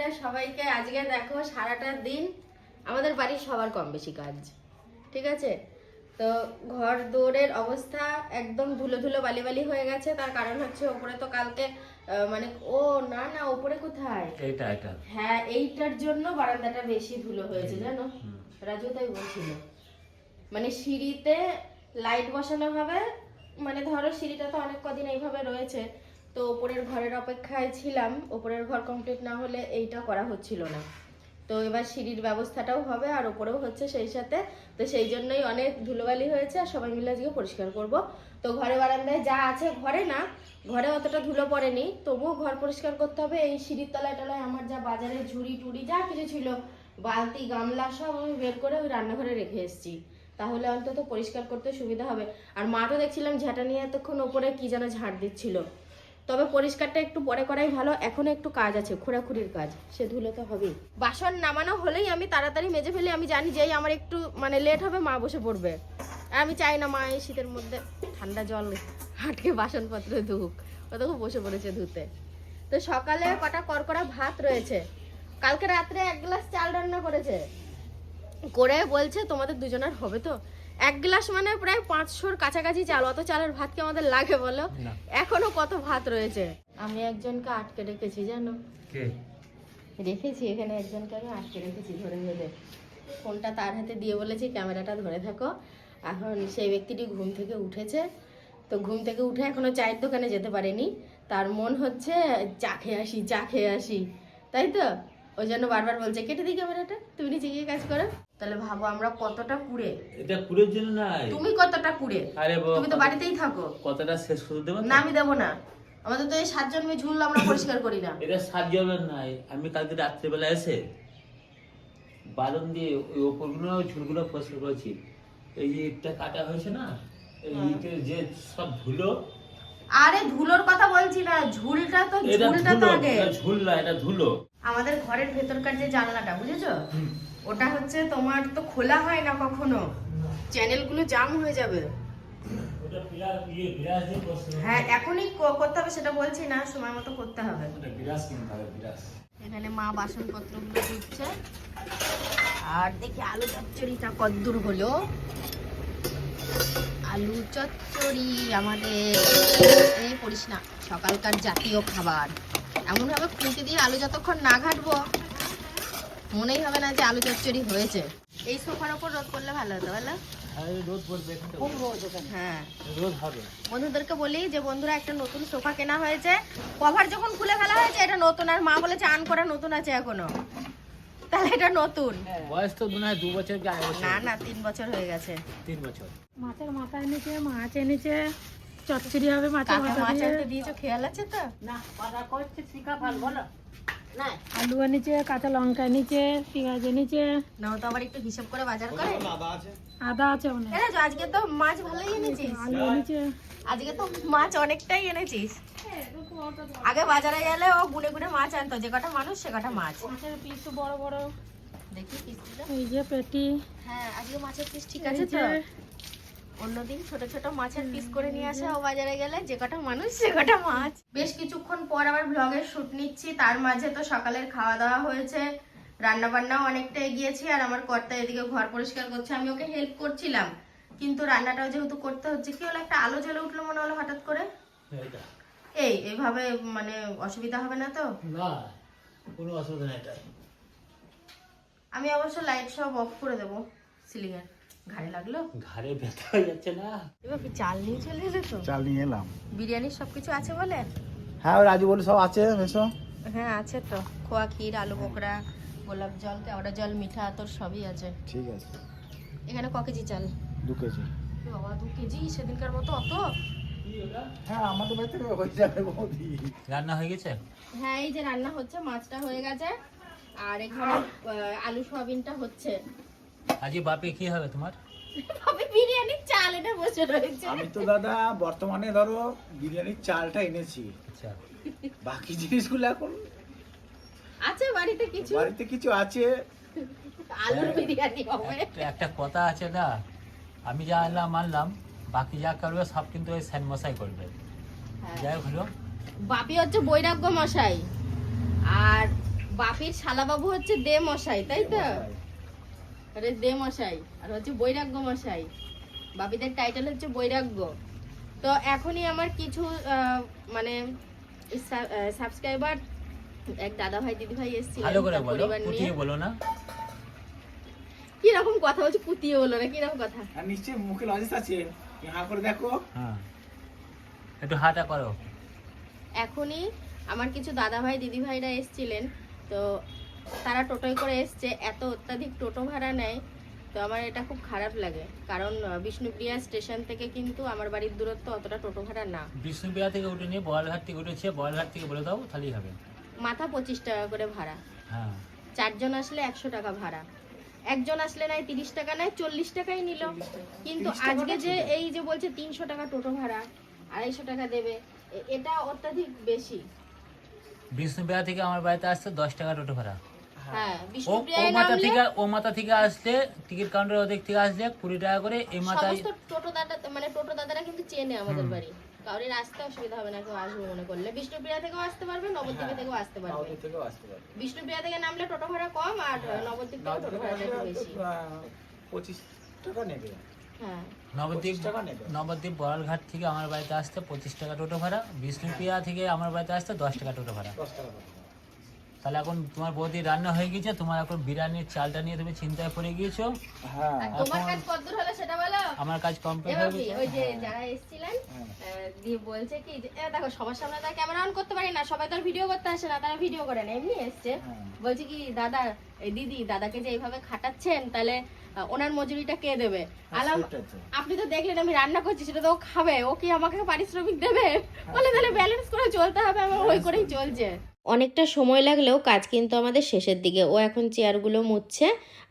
দুপুরে সবাইকে আজকে দেখো সারাটা দিন আমাদের বাড়ির সবার কম বেশি কাজ ঠিক আছে? তো ঘর দৌড়ের অবস্থা একদম ধুলো ধুলো বালি বালি হয়ে গেছে। তার কারণ হচ্ছে ওপরে তো কালকে মানে ও না না ওপরে কোথায়? এটা এটা হ্যাঁ এইটার জন্য বারান্দাটা বেশি ধুলো হয়েছে জানো? রাজু তাই বলছিল। মানে সিঁড়িতে লাইট বসানো হবে মানে ধরো সিঁড়িটা তো অনেক কদিন এইভাবে রয়েছে তো ওপরের ঘরের অপেক্ষায় ছিলাম। ওপরের ঘর কমপ্লিট না হলে এইটা করা হচ্ছিল না। তো এবার সিঁড়ির ব্যবস্থাটাও হবে আর ওপরেও হচ্ছে সেই সাথে। তো সেই জন্যই অনেক ধুলোবালি হয়েছে আর সবাই মিলে আজকে পরিষ্কার করব। তো ঘরে বারান্দায় যা আছে ঘরে না, ঘরে অতটা ধুলো পড়েনি। তবুও ঘর পরিষ্কার করতে হবে। এই সিঁড়ির তলায় টলায় আমার যা বাজারে ঝুড়ি টুড়ি যা কিছু ছিল, বালতি, গামলা সব আমি বের করে ওই রান্নাঘরে রেখে এসেছি। তাহলে অন্তত পরিষ্কার করতে সুবিধা হবে। আর মা তো দেখছিলাম ঝাঁটা নিয়ে এতক্ষণ ওপরে কি যেন ঝাড় দিচ্ছিল। তবে পরিষ্কারটা একটু পরে করাই ভালো। এখনও একটু কাজ আছে, খোঁড়াখুড়ির কাজ। সে ধুলে তো হবেই। বাসন নামানো হলেই আমি তাড়াতাড়ি মেজে ফেলি। আমি জানি যেই আমার একটু মানে লেট হবে, মা বসে পড়বে। আমি চাই না মা এই শীতের মধ্যে ঠান্ডা জল হাটকে বাসনপত্র ধুক। ও দেখো বসে পড়েছে ধুতে। তো সকালে কটা করকরা ভাত রয়েছে। কালকে রাত্রে এক গ্লাস চাল রান্না করেছে। করে বলছে, তোমাদের দুজনের হবে তো? এক গ্লাস মানে প্রায় পাঁচশোর কাছাকাছি চাল অত চালের ভাত কি আমাদের লাগে বলো। এখনও কত ভাত রয়েছে? আমি একজনকে আটকে রেখেছি জানো? রেখেছি এখানে একজনকে আমি আটকে রেখেছি ধরে ধরে। ফোনটা তার হাতে দিয়ে বলেছি ক্যামেরাটা ধরে থাকো। এখন সেই ব্যক্তিটি ঘুম থেকে উঠেছে। তো ঘুম থেকে উঠে এখনও চায়ের দোকানে যেতে পারেনি। তার মন হচ্ছে চা খেয়ে আসি চা খেয়ে আসি। তাই তো? ওই জন্য বারবার বলছে কেটে দিই ক্যামেরাটা তুমি নিজে গিয়ে কাজ করো। তাহলে ভাবো আমরা কতটা কুড়ে। এটা পুরের জন্য নাই তুমি কতটা কুড়ে? আরে তুমি তো বাড়িতেই থাকো। কতটা শেষ করে দেবো? না আমি দেবো না। আমাদের তো এই সাতজন মেয়ে ঝুল আমরা পরিষ্কার করি না। এটা সাত জনের নাই আমি কালকে রাত্রেবেলা এসে বাদন দিয়ে ওই ওপরগুলো ঝুলগুলো পরিষ্কার করেছি। এই যে ইটটা কাটা হয়েছে না এই হ্যাঁ। ইটের যে সব ধুলো। আরে ধুলোর কথা বলছি না ঝুলটা তো ঝুলটা তো আগে। ঝুল না এটা ধুলো। আমাদের ঘরের ভেতরকার যে জানলাটা বুঝেছ? ওটা হচ্ছে তোমার তো খোলা হয় না কখনো? চ্যানেলগুলো জাম হয়ে যাবে। ইয়ে হ্যাঁ এখনই করতে হবে সেটা বলছি না সময় মতো করতে হবে। এখানে মা বাসনপত্রগুলো ধুচ্ছে। আর দেখি আলু চচ্চড়িটা কদ্দূর হলো? আলু চচ্চড়ি আমাদের। এই পড়িস না সকালকার জাতীয় খাবার। এমনভাবে খুঁটি দিয়ে আলু যতক্ষণ না ঘাটবো মনেই হবে না যে আলু চচ্চড়ি হয়েছে। এই সোফার ওপর রোদ করলে ভালো হতো বলো? আরে রোদ পড়বে হ্যাঁ। বন্ধুদেরকে বলি যে বন্ধুরা একটা নতুন সোফা কেনা হয়েছে। কভার যখন খুলে ফেলা হয়েছে এটা নতুন আর মা বলেছে আন করা নতুন আছে এখনও। তাহলে এটা নতুন। বয়স তো মনে দু বছর না না তিন বছর হয়ে গেছে। তিন বছর। মাছের মাথা এনেছে মাছ এনেছে। চচ্চড়ি হবে মাছের মাথা মাছ দিয়ে। খেয়াল আছে তো? না আলু এনেছে কাঁচা লঙ্কা এনেছে পেঁয়াজ এনেছে। না ও তো আবার একটু হিসাব করে বাজার করে। আদা আছে? অনেক। আজকে তো মাছ ভালোই এনেছিস। আলু এনেছে। আজকে তো মাছ অনেকটাই এনেছিস। আগে বাজারে গেলে ও গুনে গুনে মাছ আনতো যে কটা মানুষ সে কটা মাছ। মাছের পিস তো বড় বড়। দেখি পিসগুলো এই যে পেটি। হ্যাঁ আজকে মাছের পিস ঠিক আছে তো? অন্যদিন ছোট ছোট মাছের পিস করে নিয়ে আসে ও বাজারে গেলে যে কটা মানুষ সে কটা মাছ। বেশ কিছুক্ষণ পর আবার ব্লগের শুট নিচ্ছি তার মাঝে তো সকালের খাওয়া দাওয়া হয়েছে রান্না বান্নাও অনেকটা এগিয়েছি আর আমার কর্তা এদিকে ঘর পরিষ্কার করছে আমি ওকে হেল্প করছিলাম কিন্তু রান্নাটাও যেহেতু করতে হচ্ছে কি হলো একটা আলো জ্বলে উঠল মনে হলো হঠাৎ করে? এই এইভাবে মানে অসুবিধা হবে না তো? না কোনো অসুবিধা নেই আমি অবশ্য লাইট সব অফ করে দেবো সিলিং এর ঘাড়ে লাগল? ঘাড়ে ব্যথা হয়ে যাচ্ছে না। এবার কি চাল নিয়ে চলে এলে তো? চাল নিয়ে এলাম। বিরিয়ানির সবকিছু আছে বলে? হ্যাঁ ওই রাজু বলে সব আছে এসো। হ্যাঁ আছে তো। খোয়া ক্ষীর আলু বোকরা গোলাপ জল কেওড়া জল মিঠা তোর সবই আছে। ঠিক আছে। এখানে ক কেজি চাল? দু কেজি। বাবা দু কেজি? সেদিনকার মতো অত? হ্যাঁ আমাদের বাড়িতে হয়ে যাবে বৌদি। রান্না হয়ে গেছে? হ্যাঁ এই যে রান্না হচ্ছে মাছটা হয়ে গেছে। আর এখানে আলু সোয়াবিনটা হচ্ছে। আজকে বাপে কি হবে তোমার? তবে বিরিয়ানির চাল এটা বসে রয়েছে। আমি তো দাদা বর্তমানে ধরো বিরিয়ানির চালটা এনেছি। আচ্ছা। বাকি জিনিসগুলো এখন আছে বাড়িতে কিছু? বাড়িতে কিছু আছে। আলুর বিরিয়ানি হবে। একটা- একটা কথা আছে না আমি যা আনলাম আনলাম বাকি যা করবে সব কিন্তু ওই স্যান মশাই করবে। হ্যাঁ। যাই হোক হলো। বাপি হচ্ছে বৈরাগ্য মশাই আর বাপির শালাবাবু হচ্ছে দে মশাই তাই তো? আরে দে মশাই আর হচ্ছে বৈরাগ্য মশাই বাপিদের টাইটেল হচ্ছে বৈরাগ্য। তো এখনই আমার কিছু মানে সাবস্ক্রাইবার এক দাদা ভাই দিদি ভাই এসেছিল ভালো করে বলো ফুটিয়ে বলো না। কীরকম কথা বলছে পুতিয়ে বলো না কীরকম কথা? আর নিশ্চয়ই মুখে লজেস আছে। হা করে দেখো। হ্যাঁ। একটু হাঁটা করো। এখনই আমার কিছু দাদা ভাই দিদি ভাইরা এসছিলেন। তো তারা টোটোয় করে এসছে এত অত্যাধিক টোটো ভাড়া নেয় তো আমার এটা খুব খারাপ লাগে। কারণ বিষ্ণুপ্রিয়া স্টেশন থেকে কিন্তু আমার বাড়ির দূরত্ব অতটা টোটো ভাড়া না। বিষ্ণুপিয়া থেকে উঠে নিয়ে বয়ালঘাট থেকে উঠেছে বয়ালঘাট থেকে বলে দাও তাহলেই হবে। মাথা পঁচিশ টাকা করে ভাড়া। হ্যাঁ। চারজন আসলে একশো টাকা ভাড়া। একজন আসলে নাই তিরিশ টাকা নেয় চল্লিশ টাকাই নিল। কিন্তু আজকে যে এই যে বলছে তিনশো টাকা টোটো ভাড়া আড়াইশো টাকা দেবে এ- এটা অত্যাধিক বেশি। বিষ্ণুপিয়া থেকে আমার বাড়িতে আসতে দশ টাকা টোটো ভাড়া। ও মাথা থেকে ও মাথা থেকে আসলে টিকিট কাউন্টার ওদিক থেকে আসলে কুড়ি টাকা করে এই মাথায় টোটো দাদা মানে টোটো দাদারা কিন্তু চেনে আমাদের বাড়ি। কাউরির আসতে অসুবিধা হবে না কেউ আসবে মনে করলে। বিষ্ণুপ্রিয়া থেকেও আসতে পারবে নবদ্বীপে থেকেও আসতে পারবে। কাউকে থেকেও আসতে পারে বিষ্ণুপ্রিয়া থেকে নামলে টোটো ভাড়া কম আর নবদ্বীপ থেকে টোটো ভাড়া একটু বেশি। পঁচিশ টাকা নেবে। হ্যাঁ। নবদ্বীপ 25 টাকা নেবে। নবদ্বীপ বড়ালঘাট থেকে আমার বাড়িতে আসতে পঁচিশ টাকা টোটো ভাড়া বিষ্ণুপ্রিয়া থেকে আমার বাড়িতে আসতে দশ টাকা টোটো ভাড়া। দশ টাকা করে। তাহলে এখন তোমার বৌদি রান্না হয়ে গেছে তোমার এখন বিরিয়ানির চালটা নিয়ে তুমি চিন্তায় পড়ে গিয়েছো। হ্যাঁ। তোমার কাজ কতদূর হলো সেটা বলো? আমার কাজ কমপ্লিট হয়ে গেছে? ওই যে যারা এসেছিলেন হ্যাঁ। দিয়ে বলছে কি যে, এ দেখো সবার সামনে তার ক্যামেরা অন করতে পারি না সবাই তো ভিডিও করতে আসে না তারা ভিডিও করে না। এমনি এসছে। হ্যাঁ। বলছে কি দাদা এই দিদি দাদাকে যে এইভাবে খাটাচ্ছেন তাহলে ওনার মজুরিটা কে দেবে? আলাম আপনি তো দেখলেন আমি রান্না করছি সেটা তো ও খাবে ও কি আমাকে পারিশ্রমিক দেবে? বলে তাহলে ব্যালেন্স করে চলতে হবে আমার ওই করেই চলছে। অনেকটা সময় লাগলেও কাজ কিন্তু আমাদের শেষের দিকে। ও এখন চেয়ারগুলো মুছছে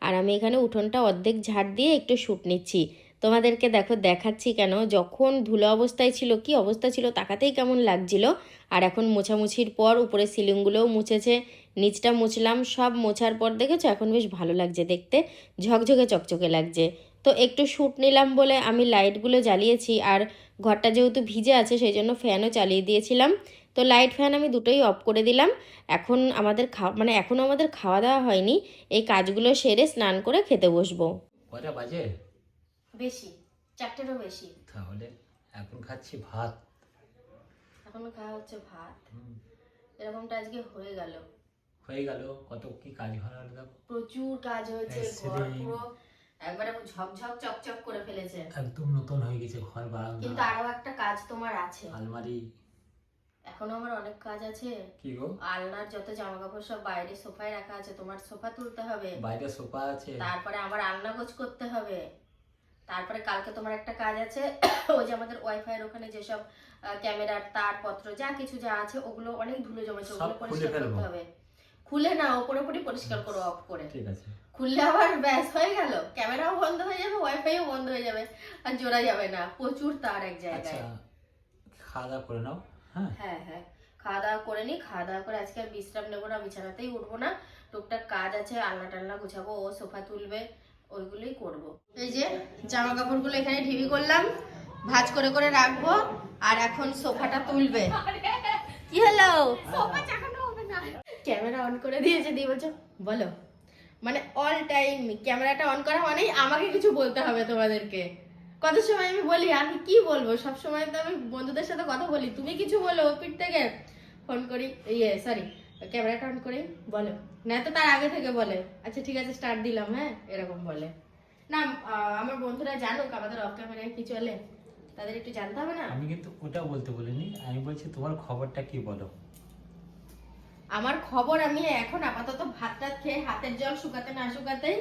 আর আমি এখানে উঠোনটা অর্ধেক ঝাড় দিয়ে একটু শ্যুট নিচ্ছি। তোমাদেরকে দেখো, দেখাচ্ছি কেন? যখন ধুলো অবস্থায় ছিল, কি অবস্থা ছিল তাকাতেই কেমন লাগছিল। আর এখন মোছামুছির পর উপরে সিলিংগুলোও মুছেছে, নিচটা মুছলাম, সব মোছার পর দেখেছ এখন বেশ ভালো লাগছে দেখতে, ঝকঝকে চকচকে লাগছে। তো একটু শ্যুট নিলাম বলে আমি লাইটগুলো জ্বালিয়েছি আর ঘরটা যেহেতু ভিজে আছে, সেই জন্য ফ্যানও চালিয়ে দিয়েছিলাম। তো লাইট ফ্যান আমি দুটোই অফ করে দিলাম। এখন আমাদের খাওয়া মানে এখনও আমাদের খাওয়া দাওয়া হয়নি। এই কাজগুলো সেরে স্নান করে খেতে বসবো। কয়টা বাজে? বেশি চারটেরও বেশি। তাহলে এখন খাচ্ছি ভাত। এখন খাওয়া হচ্ছে ভাত। এরকমটা আজকে হয়ে গেল। হয়ে গেল? কত কি কাজ ভালো দেখো? প্রচুর কাজ হয়েছে ঘর। পুরো একবারে ঝকঝক চকচক করে ফেলেছে। একদম নতুন হয়ে গেছে ঘর কিন্তু আরও একটা কাজ তোমার আছে। আলমারি। এখনও আমার অনেক কাজ আছে। কি গো? আলনার যত জামা কাপড় সব বাইরে সোফায় রাখা আছে তোমার সোফা তুলতে হবে। বাইরে সোফা আছে? তারপরে আমার আলনা গোছ করতে হবে। তারপরে কালকে তোমার একটা কাজ আছে ওই যে আমাদের ওয়াইফাই এর ওখানে যেসব ক্যামেরার তার পত্র যা কিছু যা আছে ওগুলো অনেক ধুলো জমেছে ওগুলো পরিষ্কার করতে হবে। খুলে না ওপরে পরিষ্কার করো অফ করে। ঠিক আছে। খুললে আবার ব্যাস হয়ে গেল। ক্যামেরাও বন্ধ হয়ে যাবে ওয়াইফাইও বন্ধ হয়ে যাবে আর জোড়া যাবে না। প্রচুর তার এক আচ্ছা জায়গায়। খাওয়া দাওয়া করে নাও। হ্যাঁ। হ্যাঁ হ্যাঁ। খাওয়া দাওয়া করে নি খাওয়া দাওয়া করে আজকে আর বিশ্রাম নেব না বিছানাতেই উঠবো না। টুকটাক কাজ আছে আলনা টালনা গুছাবো ও সোফা তুলবে ওইগুলোই করব। এই যে জামা কাপড়গুলো এখানে ঢিবি করলাম ভাঁজ করে করে রাখব আর এখন সোফাটা তুলবে। কি হলো? ক্যামেরা অন করে দিয়েছে দিয়ে বলছো বলো। মানে অল টাইম ক্যামেরাটা অন করা মানেই আমাকে কিছু বলতে হবে তোমাদেরকে। কত সময় আমি বলি? আমি কি বলব? সব সময় তো আমি বন্ধুদের সাথে কথা বলি। তুমি কিছু বলো পিঠ থেকে? ফোন করি। ইয়ে সরি ক্যামেরাটা অন করি। বলো। না তো তার আগে থেকে বলে। আচ্ছা ঠিক আছে স্টার্ট দিলাম হ্যাঁ? এরকম বলে। না আমার বন্ধুরা জানুক আমাদের অফ ক্যামেরায় কি চলে? তাদের একটু জানতে হবে না? আমি কিন্তু ওটা বলতে বলিনি। আমি বলছি তোমার খবরটা কি বলো? আমার খবর আমি এখন আপাতত ভাত টাত খেয়ে হাতের জল শুকাতে না শুকাতেই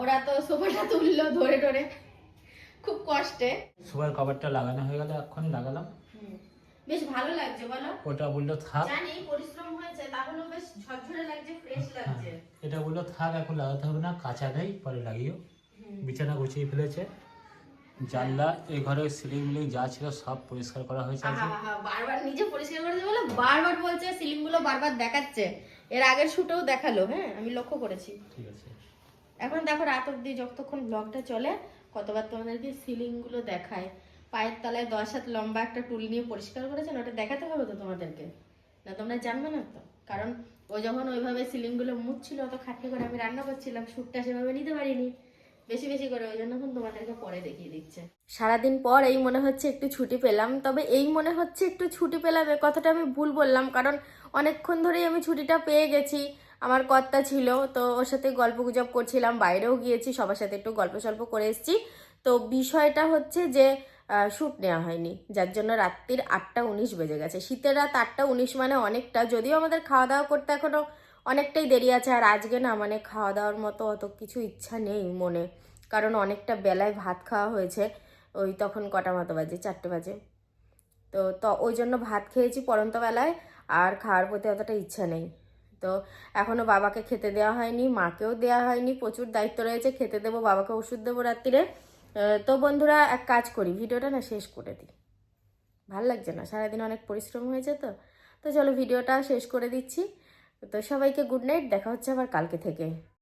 ওরা তো সোফাটা তুললো ধরে ধরে। খুব কষ্টে। সুপার কভারটা লাগানো হয়ে গেল এক্ষুনি লাগালাম। বেশ ভালো লাগছে বলো। ওটা বলল থাক। জানি পরিশ্রম হয়েছে তাহলেও বেশ ঝরঝরে লাগছে ফ্রেশ লাগছে। এটা বলল থাক এখন লাগাতে হবে না কাঁচা নেই পরে লাগিও। বিছানা গুছিয়ে ফেলেছে। জানলা এই ঘরে সিলিং মিলিং যা ছিল সব পরিষ্কার করা হয়েছে আহা, আহা, বারবার নিজে পরিষ্কার করে দেবে বলে বারবার বলছে সিলিংগুলো বারবার দেখাচ্ছে। এর আগের শুটেও দেখাল হ্যাঁ আমি লক্ষ্য করেছি। ঠিক আছে। এখন দেখো রাত অব্দি যতক্ষণ ব্লগটা চলে কতবার তোমাদেরকে সিলিংগুলো দেখায়? পায়ের তলায় দশ হাত লম্বা একটা টুল নিয়ে পরিষ্কার করেছেন, ওটা দেখাতে হবে তো তোমাদেরকে? না তোমরা জানবে না তো? কারণ ও যখন ওইভাবে সিলিংগুলো মুছছিল, অত খাটনি করে আমি রান্না করছিলাম শ্যুটটা সেভাবে নিতে পারিনি। বেশি বেশি করে ওই জন্য এখন তোমাদেরকে পরে দেখিয়ে দিচ্ছে। সারাদিন পর এই মনে হচ্ছে একটু ছুটি পেলাম, তবে এই মনে হচ্ছে একটু ছুটি পেলাম, এ কথাটা আমি ভুল বললাম, কারণ অনেকক্ষণ ধরেই আমি ছুটিটা পেয়ে গেছি। আমার কর্তা ছিল, তো ওর সাথে গল্প গুজব করছিলাম, বাইরেও গিয়েছি, সবার সাথে একটু গল্প সল্প করে এসেছি। তো বিষয়টা হচ্ছে যে শ্যুট নেওয়া হয়নি, যার জন্য রাত্রির আটটা উনিশ বেজে গেছে। শীতের রাত আটটা উনিশ মানে অনেকটা, যদিও আমাদের খাওয়া দাওয়া করতে এখনও অনেকটাই দেরি আছে, আর আজকে না মানে খাওয়া দাওয়ার মতো অত কিছু ইচ্ছা নেই মনে, কারণ অনেকটা বেলায় ভাত খাওয়া হয়েছে, ওই তখন কটা মতো বাজে, চারটে বাজে। তো তো ওই জন্য ভাত খেয়েছি পরন্ত বেলায়, আর খাওয়ার প্রতি অতটা ইচ্ছা নেই। তো এখনও বাবাকে খেতে দেওয়া হয়নি, মাকেও দেওয়া হয়নি, প্রচুর দায়িত্ব রয়েছে, খেতে দেবো, বাবাকে ওষুধ দেবো রাত্রিরে। তো বন্ধুরা, এক কাজ করি, ভিডিওটা না শেষ করে দিই। ভালো লাগছে না, সারাদিন অনেক পরিশ্রম হয়েছে তো। তো চলো, ভিডিওটা শেষ করে দিচ্ছি। তো সবাইকে গুড নাইট, দেখা হচ্ছে আবার কালকে থেকে।